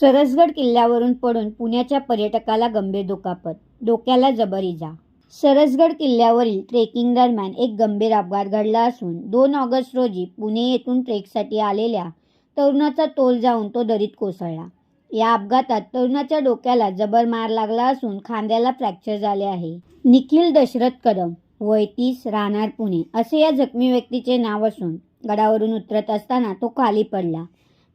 सरसगड किल्ल्यावरून पडून पुण्याच्या पर्यटकाला गंभीर दुखापत डोक्याला जबर इजा सरसगड किल्ल्यावरील ट्रेकिंग दरम्यान एक गंभीर अपघात घडला असून दोन ऑगस्ट रोजी पुणे येथून ट्रेकसाठी आलेल्या तरुणाचा तोल जाऊन तो दरीत कोसळला. या अपघातात तरुणाच्या डोक्याला जबर मार लागला असून खांद्याला फ्रॅक्चर झाले आहे. निखिल दशरथ कदम वय तीस राहणार पुणे असे या जखमी व्यक्तीचे नाव असून गडावरून उतरत असताना तो खाली पडला.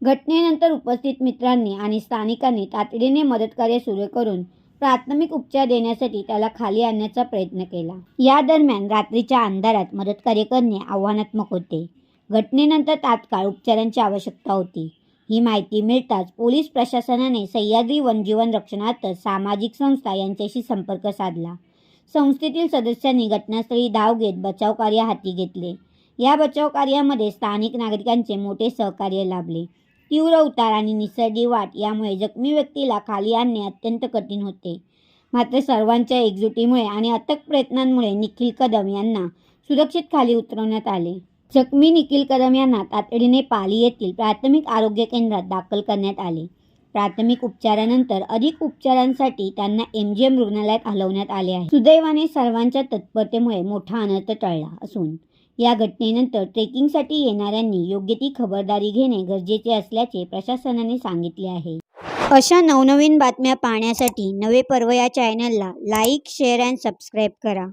घटनेनंतर उपस्थित मित्रांनी आणि स्थानिकांनी तातडीने मदतकार्य सुरू करून प्राथमिक उपचार देण्यासाठी त्याला खाली आणण्याचा प्रयत्न केला. या दरम्यान रात्रीच्या अंधारात मदतकार्य करणे आव्हानात्मक होते. घटनेनंतर तात्काळ उपचारांची आवश्यकता होती. ही माहिती मिळताच पोलीस प्रशासनाने सह्याद्री वनजीवन रक्षणार्थ सामाजिक संस्था यांच्याशी संपर्क साधला. संस्थेतील सदस्यांनी घटनास्थळी धाव घेत बचाव कार्य हाती घेतले. या बचाव कार्यामध्ये स्थानिक नागरिकांचे मोठे सहकार्य लाभले. तीव्र उतार आणि निसर्गी वाट यामुळे जखमी व्यक्तीला खाली आणणे अत्यंत कठीण होते. मात्र सर्वांच्या एकजुटीमुळे आणि अथक प्रयत्नांमुळे निखिल कदम यांना सुरक्षित खाली उतरवण्यात आले. जखमी निखिल कदम यांना तातडीने पाली येथील प्राथमिक आरोग्य केंद्रात दाखल करण्यात आले. प्राथमिक उपचारानंतर अधिक उपचारांसाठी त्यांना एम जी एम रुग्णालयात हलवण्यात आले आहे. सुदैवाने सर्वांच्या तत्परतेमुळे मोठा अनर्थ टळला असून या घटनेनंतर ट्रेकिंगसाठी येणाऱ्यांनी योग्य ती खबरदारी घेणे गरजेचे असल्याचे प्रशासनाने सांगितले आहे. अशा नवनवीन बातम्या पाहण्यासाठी नवे पर्व या चॅनलला लाईक शेअर अँड सबस्क्राईब करा.